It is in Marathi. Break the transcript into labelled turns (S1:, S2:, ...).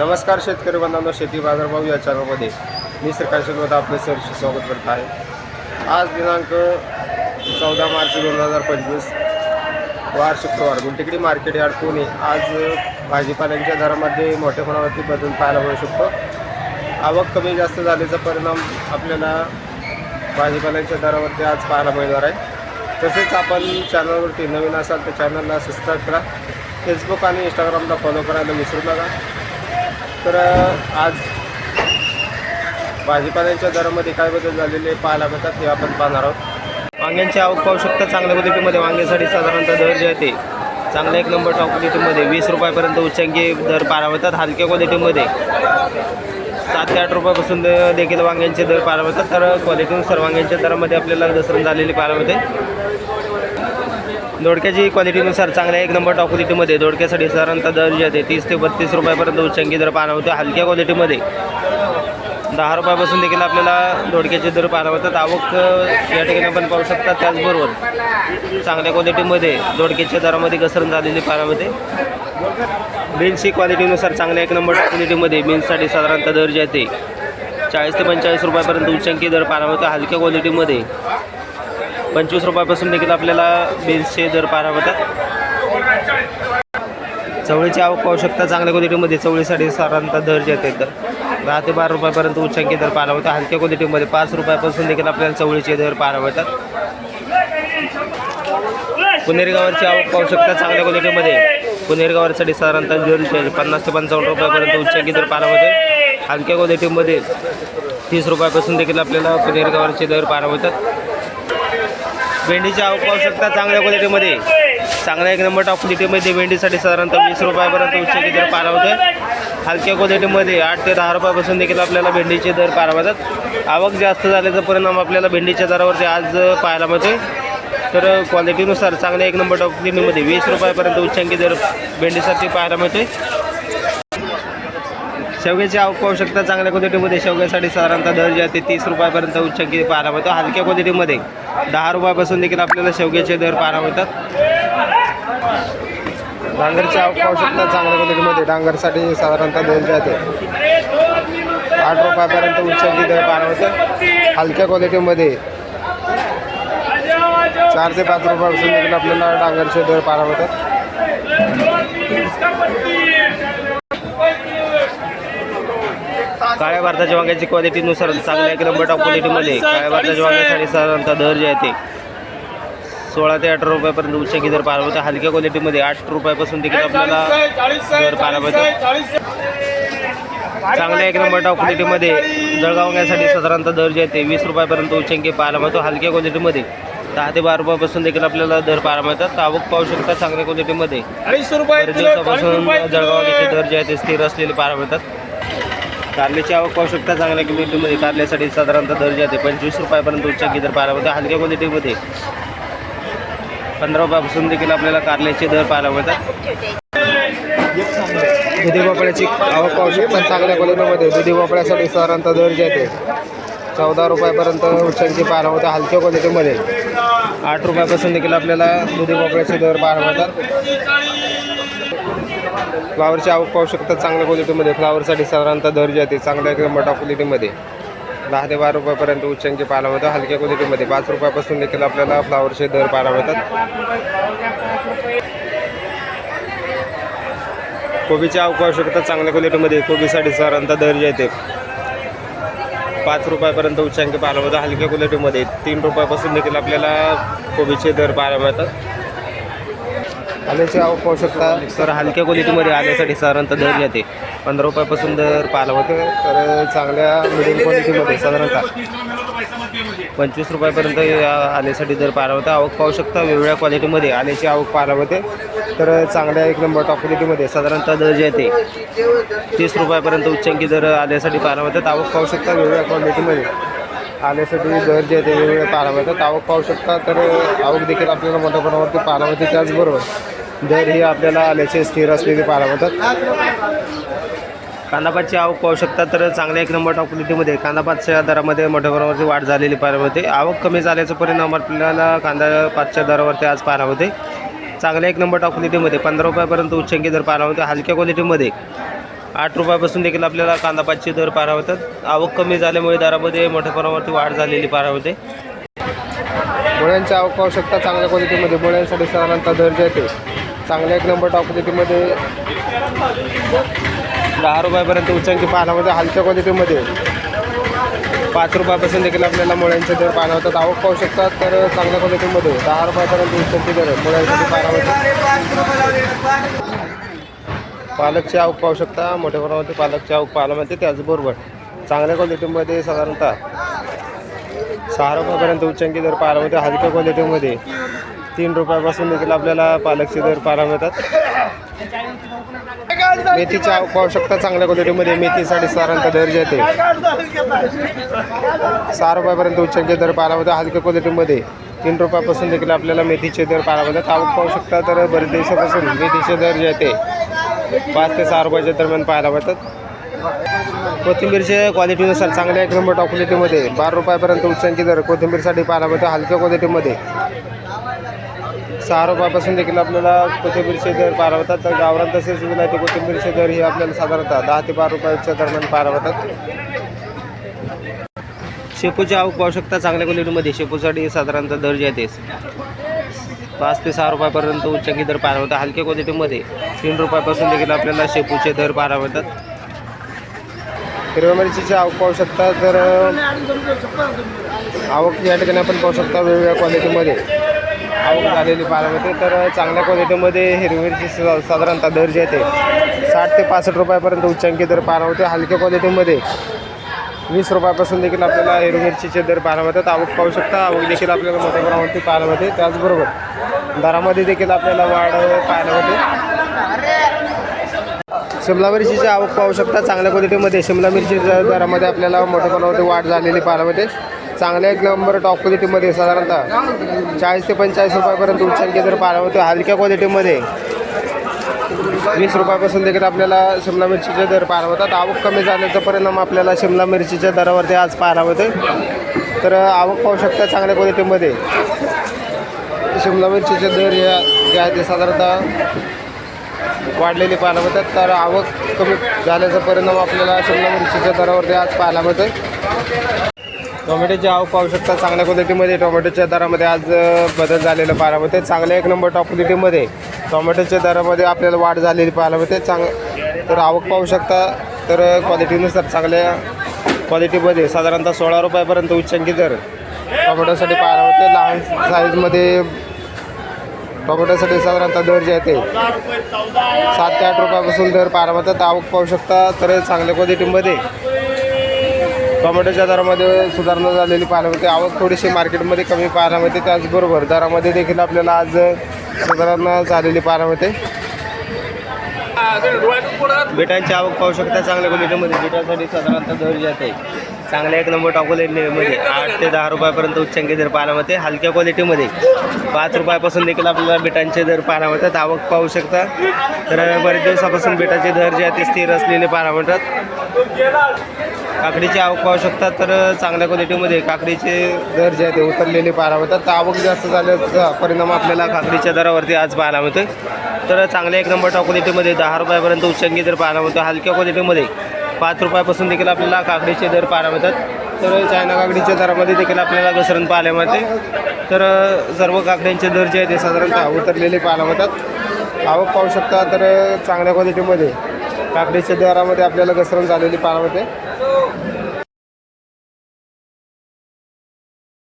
S1: नमस्कार शेतकरी बांधवांनो शेती बाजारभाव या चॅनलमध्ये मी सरकार शेतमध्ये आपले सरशी स्वागत करत आहे. आज दिनांक चौदा मार्च दोन हजार पंचवीस वार शुक्रवार गुंटेकडी मार्केट यार्ड पुणे. आज भाजीपाल्यांच्या दरामध्ये मोठ्या प्रमाणावरती बदल पाहायला मिळू शकतो. आवक कमी जास्त झाल्याचा परिणाम आपल्याला भाजीपाल्यांच्या दरावरती आज पाहायला मिळणार आहे. तसेच आपण चॅनलवरती नवीन असाल तर चॅनलला सबस्क्राईब करा. फेसबुक आणि इंस्टाग्रामला फॉलो करायला विसरू नका. तर आज भाजीपाल्यांच्या दरामध्ये काय बदल झालेले पाहायला मिळतात हे आपण पाहणार आहोत. वांग्यांची आवक पाहू शकता. चांगल्या क्वालिटीमध्ये वांग्यासाठी साधारणतः दर जे आहे ते चांगल्या एक नंबर टॉप क्वालिटीमध्ये वीस रुपयापर्यंत उच्चांकी दर पारावतात हलक्या क्वालिटीमध्ये सात ते आठ रुपयापासून देखील वांग्यांचे दर पारावतात तर क्वालिटीनुसार वांग्यांच्या दरामध्ये आपल्याला घसरण झालेली पाहायला मिळते. दोडक्याची क्वालिटीनुसार चांगल्या एक नंबर टॉप क्वालिटीमध्ये दोडक्यासाठी साधारणतः दर जे आहे तीस ते बत्तीस रुपयापर्यंत उच्चांकी दर पाहायला होते हलक्या क्वालिटीमध्ये दहा रुपयापासून देखील आपल्याला दोडक्याचे दर पाहायला होतात आवक या ठिकाणी आपण पाहू शकता त्याचबरोबर चांगल्या क्वालिटीमध्ये दोडक्याच्या दरामध्ये घसरण झालेली पाहायला होते बीन्सची क्वालिटीनुसार चांगल्या एक नंबर टॉप क्वालिटीमध्ये बीन्ससाठी साधारणतः दर जे आहे ते चाळीस ते पंचेचाळीस रुपयापर्यंत उच्चांकी दर पाहायला मिळतो. हलक्या क्वालिटीमध्ये पंचवीस रुपयापासून देखील आपल्याला बीन्सचे दर पार होतात. चवळीची आवक पाहू शकता चांगल्या क्वालिटीमध्ये चवळीसाठी साधारणतः दर जे आहेत तर दहा ते बारा रुपयापर्यंत उच्चांकी दर पाहायला मिळतात हलक्या क्वालिटीमध्ये पाच रुपयापासून देखील आपल्याला चवळीचे दर पाहायला होतात. पुणेरगावरची आवक पाहू शकता चांगल्या क्वालिटीमध्ये पुणेरगावरसाठी साधारणतः दर पन्नास ते पंचावन्न रुपयापर्यंत उच्चांकी दर पाहायला होते. हलक्या क्वालिटीमध्ये तीस रुपयापासून देखील आपल्याला पुणेरगावरचे दर पाहायला होतात. भेंडीची आवक पाहू शकता चांगल्या क्वालिटीमध्ये चांगल्या एक नंबर टॉप क्वालिटीमध्ये भेंडीसाठी साधारणतः वीस रुपयापर्यंत उच्चांकी दर पाहायला हलक्या क्वालिटीमध्ये आठ ते दहा रुपयापासून देखील आपल्याला भेंडीचे दर पारावतात आवक जास्त झाल्याचा परिणाम आपल्याला भेंडीच्या दरावरती आज पाहायला मिळते तर क्वालिटीनुसार चांगल्या एक नंबर टॉप क्वालिटीमध्ये वीस रुपयापर्यंत उच्चांकी दर भेंडीसाठी पाहायला मिळते शेवग्याची आवक पाहू शकता. चांगल्या क्वालिटीमध्ये शेवग्यासाठी साधारणतः दर जे आहे ते तीस रुपयापर्यंत उच्च की पाहायला मिळतो. हलक्या क्वालिटीमध्ये दहा रुपयापासून देखील आपल्याला शेवग्याचे दर पाहायला मिळतात. डांगरची आवक पाहू शकता. चांगल्या क्वालिटीमध्ये डांगरसाठी साधारणतः दर जे आहे ते आठ रुपयापर्यंत उच्चांकी दर पाहायला मिळतं. हलक्या क्वालिटीमध्ये चार ते पाच रुपयापासून देखील आपल्याला डांगरचे दर पाहायला मिळतात. काळ्या भारताच्या वांग्याची क्वालिटीनुसार चांगल्या एक नंबर टॉप क्वालिटीमध्ये काळ्या भारताच्या वांग्यासाठी साधारणतः दर जे आहे ते सोळा ते अठरा रुपयापर्यंत उच्चांकी दर पाहायला मिळतो हलक्या क्वालिटीमध्ये आठ रुपयापासून देखील आपल्याला दर पाहायला मिळतो चांगल्या एक नंबर टॉप क्वालिटीमध्ये जळगाव वांग्यासाठी साधारणतः दर जे आहे ते वीस रुपयापर्यंत उच्चांकी पाहायला मिळतो हलक्या क्वालिटीमध्ये दहा ते बारा रुपयापासून देखील आपल्याला दर पाहायला मिळतात आवक पाहू शकता चांगल्या क्वालिटीमध्ये दिवसापासून जळगाव दर जे आहे ते स्थिर असलेले पाहायला मिळतात कारल्याची आवक पाहू शकता. चांगल्या किमतीमध्ये कारल्यासाठी साधारणतः दर जे ते पंचवीस रुपयापर्यंत उच्चांकी दर पाहायला मिळतात हलक्या क्वालिटीमध्ये पंधरा रुपयापासून देखील आपल्याला कारल्याचे दर पाहायला मिळतात. दुधी भोपळ्याची आवक पाहू शकता. पण चांगल्या क्वालिटीमध्ये दुधी भोपळ्यासाठी साधारणतः दर जे ते. चौदा रुपयापर्यंत उच्चांकी पाहायला मिळतात हलक्या क्वालिटीमध्ये आठ रुपयापासून देखील आपल्याला दुधी भोपळ्याचे दर पाहायला मिळतात. फ्लावरची आवक पाहू शकता चांगल्या क्वालिटीमध्ये फ्लावरसाठी साधारणतः दर्जा येते चांगल्या एकदम मोठ्या क्वालिटीमध्ये दहा ते बारा रुपयापर्यंत उच्चांकी पाहायला मिळतात हलक्या क्वालिटीमध्ये पाच रुपयापासून देखील आपल्याला फ्लावरचे दर पाहायला मिळतात. कोबीची आवक पाहू शकता चांगल्या क्वालिटीमध्ये कोबीसाठी साधारणतः दर्जा येते. पाच रुपयापर्यंत उच्चांकी पाहायला मिळतात हलक्या क्वालिटीमध्ये तीन रुपयापासून देखील आपल्याला कोबीचे दर पाहायला मिळतात. आल्याची आवक पाहू शकता. तर हलक्या क्वालिटीमध्ये आल्यासाठी साधारणतः दर येते. पंधरा रुपयापासून दर पाहायला होते. तर चांगल्या मिडियम क्वालिटीमध्ये साधारणतः पंचवीस रुपयापर्यंत या आल्यासाठी दर पाहायला होता. आवक पाहू शकता वेगवेगळ्या क्वालिटीमध्ये आल्याची आवक पाहायला होते. तर चांगल्या एक नंबर टॉप क्वालिटीमध्ये साधारणतः दर जे येते तीस रुपयापर्यंत उच्चांकी दर आल्यासाठी पाहायला होतात. आवक पाहू शकता वेगवेगळ्या क्वालिटीमध्ये आल्यासाठी दर जे आहे ते वेगवेगळे पाहायला मिळतात आवक पाहू शकता तर आवक देखील आपल्याला मोठ्या प्रमाणावरती पाहायला मिळते त्याचबरोबर. दर ही आपल्याला आल्याचे स्थिर असलेले पाहायला मिळतात. कांदापातची आवक पाहू शकता तर चांगल्या एक नंबर टॉप क्वालिटीमध्ये कांदापातच्या दरामध्ये मोठ्या प्रमाणावरती वाढ झालेली पाहायला मिळते. आवक कमी झाल्याचा परिणाम आपल्याला कांदापातच्या दरावरती आज पाहायला मिळते. चांगल्या एक नंबर टॉप क्वालिटीमध्ये पंधरा रुपयापर्यंत उच्चांकी दर पाहायला मिळते. हलक्या क्वालिटीमध्ये आठ रुपयापासून देखील आपल्याला कांदा पाचशे दर पारा होतात आवक कमी झाल्यामुळे दरामध्ये मोठ्या प्रमाणावरती वाढ झालेली पारा होते मुळ्यांची आवक पाहू शकता चांगल्या क्वालिटीमध्ये मुळ्यांसाठी साधारणतः दर जे येते चांगल्या एक नंबर टॉप क्वालिटीमध्ये दहा रुपयापर्यंत उच्चांकी पानामध्ये हलक्या क्वालिटीमध्ये पाच रुपयापासून देखील आपल्याला मुळ्यांचे दर पाना होतात आवक पाहू शकतात तर चांगल्या क्वालिटीमध्ये दहा रुपयापर्यंत उच्चांकी दर मुळ्यांसाठी पाना पालकची आवक पाहू शकता मोठ्या प्रमाणात पालकची आवक पाहायला मिळते त्याचबरोबर चांगल्या क्वालिटीमध्ये साधारणतः सहा रुपयापर्यंत उच्चांकी दर पाहायला मिळते हलक्या क्वालिटीमध्ये तीन रुपयापासून देखील आपल्याला पालकचे दर पाहायला मिळतात. मेथीच्या पाहू शकता चांगल्या क्वालिटीमध्ये मेथीसाठी सारांचा दर जे येते. सहा रुपयापर्यंत उच्चांचे दर पाहायला मिळतात. हलक्या क्वालिटीमध्ये तीन रुपयापासून देखील आपल्याला मेथीचे दर पाहायला मिळतात. आवक पाहू शकता तर बरेच दिवसापासून मेथीचे दर जे येते पाच ते सहा रुपयाच्या दरम्यान पाहायला मिळतात. कोथिंबीरच्या क्वालिटीनुसार चांगल्या एक नंबर टॉप क्वालिटीमध्ये बारा रुपयापर्यंत उच्चांकी दर कोथिंबीरसाठी पाहायला मिळतो. हलक्या क्वालिटीमध्ये सहा रुपयापासून देखील आपल्याला कोथिंबीरचे दर पाहायला तर गावरान तसेच विलायती कोथिंबीरचे दर हे आपल्याला साधारणतः दहा ते बारा रुपयाच्या दरम्यान पाहायला शेपूची आवक पाहू शकता चांगल्या क्वालिटीमध्ये. शेपूसाठी साधारणतः दर जे आहे पाच ते सहा रुपयापर्यंत उच्चांकी दर पाहायला हलक्या क्वालिटीमध्ये तीन रुपयापासून देखील आपल्याला शेपूचे दर पाहायला हिरव्या मिरचीची आवक पाहू शकता. तर आवक या ठिकाणी आपण पाहू शकता वेगवेगळ्या क्वालिटीमध्ये. आवक झालेली पाहायला मिळते. तर चांगल्या क्वालिटीमध्ये हिरवी साधारणतः दर जे ते साठ ते पासष्ट रुपयापर्यंत उच्चांकी दर पाहायला होते हलक्या क्वालिटीमध्ये वीस रुपयापासून देखील आपल्याला हिरवी मिरचीचे दर पाहायला मिळतात. आवक पाहू शकता. आवक देखील आपल्याला मोठ्या प्रमाणावरती पाहायला मिळते. त्याचबरोबर दरामध्ये देखील आपल्याला वाढ पाहायला मिळते. शिमला मिरचीची आवक पाहू शकता. चांगल्या क्वालिटीमध्ये शिमला मिरचीच्या दरामध्ये आपल्याला मोठ्या प्रमाणामध्ये वाढ झालेली पाहायला मिळते. चांगल्या एक नंबर टॉप क्वालिटीमध्ये साधारणतः. चाळीस ते पंचेचाळीस रुपयापर्यंत उच्चांकी जर पाहायला मिळते हलक्या क्वालिटीमध्ये वीस रुपयापासून देखील आपल्याला शिमला मिरचीचे दर पाहायला होतात आवक कमी झाल्याचा परिणाम आपल्याला शिमला मिरचीच्या दरावरती आज पाहायला होते तर आवक पाहू शकता चांगल्या क्वालिटीमध्ये शिमला मिरचीचे दर या जे आहे ते साधारणतः वाढलेले पाहायला मिळतात. तर आवक कमी झाल्याचा परिणाम आपल्याला शिमला मिरचीच्या दरावरती आज पाहायला मिळतो टोमॅटोची आवक पाहू शकता. चांगल्या क्वालिटीमध्ये टोमॅटोच्या दरामध्ये आज बदल झालेला पाहायला मिळते चांगल्या एक नंबर टॉप क्वालिटीमध्ये टोमॅटोच्या दरामध्ये आपल्याला वाढ झालेली पाहायला मिळते. चांग तर आवक पाहू शकता. तर क्वालिटीनुसार चांगल्या क्वालिटीमध्ये साधारणतः सोळा रुपयापर्यंत उच्चांकी दर टोमॅटोसाठी पाहायला मिळते. लहान साईजमध्ये टोमॅटोसाठी साधारणतः दर जे आहे ते सात ते आठ रुपयापासून दर पाहायला मिळतात. आवक पाहू शकता. तर चांगल्या क्वालिटीमध्ये टोमॅटोच्या दरामध्ये सुधारणा झालेली पाहायला मिळते. आवक थोडीशी मार्केटमध्ये कमी पाहायला मिळते. त्याचबरोबर दरामध्ये देखील आपल्याला आज सुधारणा झालेली पाहायला मिळते. बिटांची आवक पाहू शकता चांगल्या क्वालिटीमध्ये. बिटांसाठी साधारणतः दर जे आहे चांगल्या एक नंबर टॉप क्वालिटीमध्ये आठ ते दहा रुपयापर्यंत उच्चांकी दर पाहायला मिळते. हलक्या क्वालिटीमध्ये पाच रुपयापासून देखील आपल्याला बिटांचे दर पाहायला मिळतात. आवक पाहू शकता. तर बरेच दिवसापासून बिटाचे दर जे आहे ते स्थिर असलेले पाहायला मिळतात. काकडीची आवक पाहू शकता तर चांगल्या क्वालिटीमध्ये काकडीचे दर जे आहे ते उतरलेले पाहायला मिळतात. तर आवक जास्त झाल्याचा परिणाम आपल्याला काकडीच्या दरावरती आज पाहायला मिळतो तर चांगल्या एक नंबर टॉप क्वालिटीमध्ये दहा रुपयापर्यंत उच्चंगी दर पाहायला मिळतो. हलक्या क्वालिटीमध्ये पाच रुपयापासून देखील आपल्याला काकडीचे दर पाहायला मिळतात. तर चायना काकडीच्या दरामध्ये देखील आपल्याला घसरण पाहायला मिळते. तर सर्व काकड्यांचे दर जे आहेत ते साधारणतः उतरलेले पाहायला मिळतात. आवक पाहू शकता तर चांगल्या क्वालिटीमध्ये काकडीच्या दरामध्ये आपल्याला घसरण झालेली पाहायला मिळते. Oh!